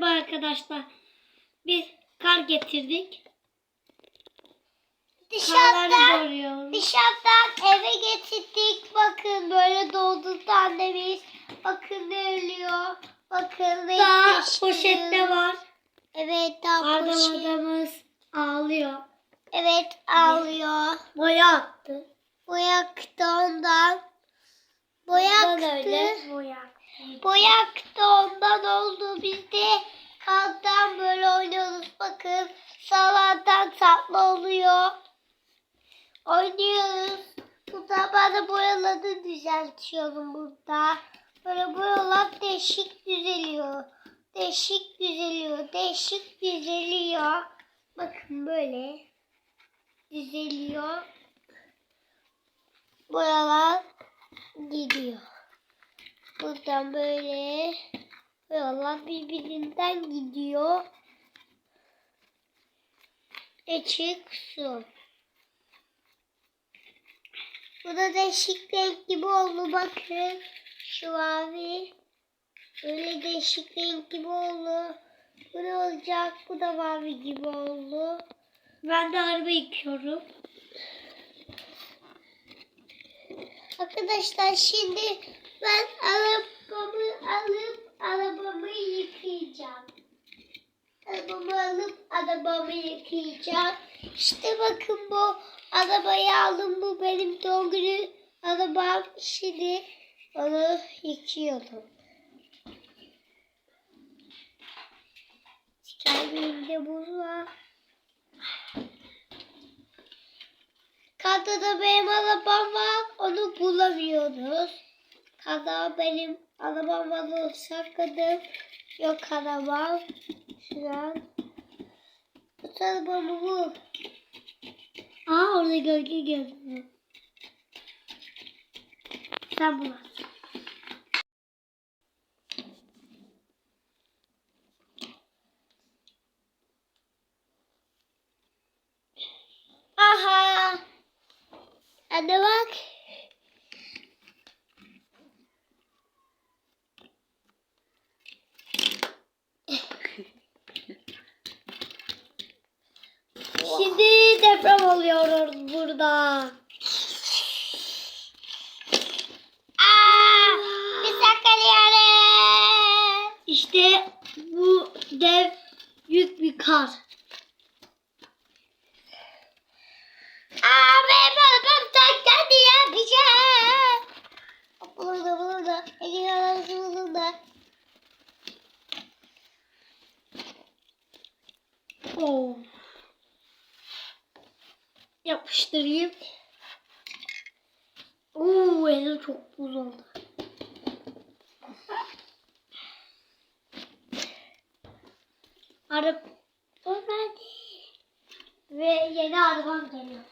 Merhaba arkadaşlar. Biz kar getirdik. Dışarıdan, dışarıdan eve getirdik. Bakın böyle doldurdu annemiz. Bakın ne ölüyor. Bakın ne Daha yetişti. poşette var. Evet daha Arda poşet. adamız ağlıyor. Evet ağlıyor. Boya attı. Boyaktı ondan. Ondan Boyaktı. öyle boya. Boyaktı ondan oldu. Biz de kalktan böyle oynuyoruz. Bakın sallardan tatlı oluyor. Oynuyoruz. Ben de boyaları düzeltiyorum burada. Böyle boyalar değişik düzeliyor. Değişik düzeliyor. Değişik düzeliyor. Bakın böyle düzeliyor. Boyalar gidiyor. Buradan böyle boyalar birbirinden gidiyor. Açık su. Bu da değişik renk gibi oldu bakın. Şu mavi. Böyle değişik renk gibi oldu. Bu ne olacak? Bu da mavi gibi oldu. Ben de araba yıkıyorum. Arkadaşlar şimdi ben arabamı alıp arabamı yıkayacağım. Arabamı alıp arabamı yıkayacağım. İşte bakın bu arabayı aldım. Bu benim doğum günü arabam. Şimdi onu yıkıyorum. Kalbimde buz var. Kadada benim arabam var. Onu bulamıyoruz. Kada benim arabam var olsa kadın. Yok arabam. Şu an. Bu arabamı bul. Aa orada gölge gözüküyor. Sen bul. Aha. Hadi bak. Şimdi deprem oluyoruz burada. Aa, bir sakalıyoruz. İşte bu dev büyük bir kar. Aa, arabam taklidi yapacağım. Burada burada. Elin burada. Oo. Yapıştırayım. Oo elim çok buz oldu. Araba verdi. Ve yeni arabam geliyor.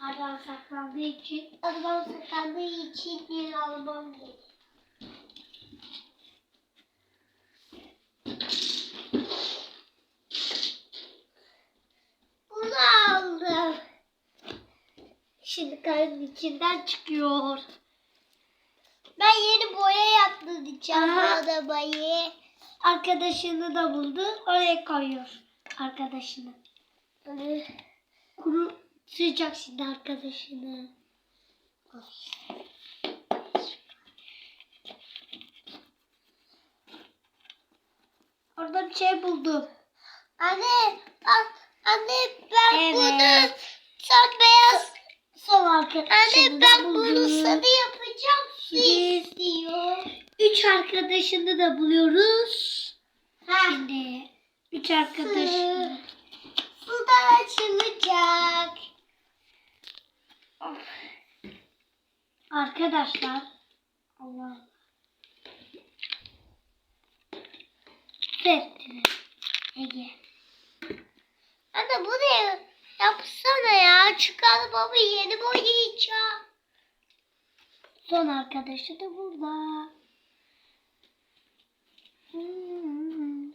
Arabam saklandığı için Arabam saklandığı için bir arabam geliyor. Bunu aldım. Şimdi karın içinden çıkıyor. Ben yeni boya yaptıracağım bu arabayı. Arkadaşını da buldu. Oraya koyuyor. Arkadaşını. Böyle Kuru sıcak şimdi arkadaşını. Orada bir şey buldum. Anne, bak, anne ben Evet. bunu sen beyaz. Son arkadaşını Anne da ben bunu sana yapacağım. Su Biz- istiyor. Üç arkadaşını da buluyoruz. Ha, Şimdi üç arkadaşını. sudan açılacak. Of. Arkadaşlar. Allah. Fethi'nin Ege. Anne bu ne? Yapsana ya. Çıkar baba yeni boyayacağım. Son arkadaşı da burada. Hmm.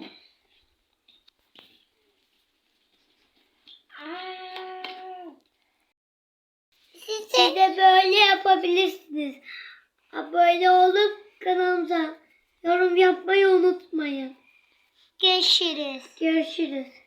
Siz de böyle yapabilirsiniz. Abone olup kanalımıza yorum yapmayı unutmayın. Görüşürüz. Görüşürüz.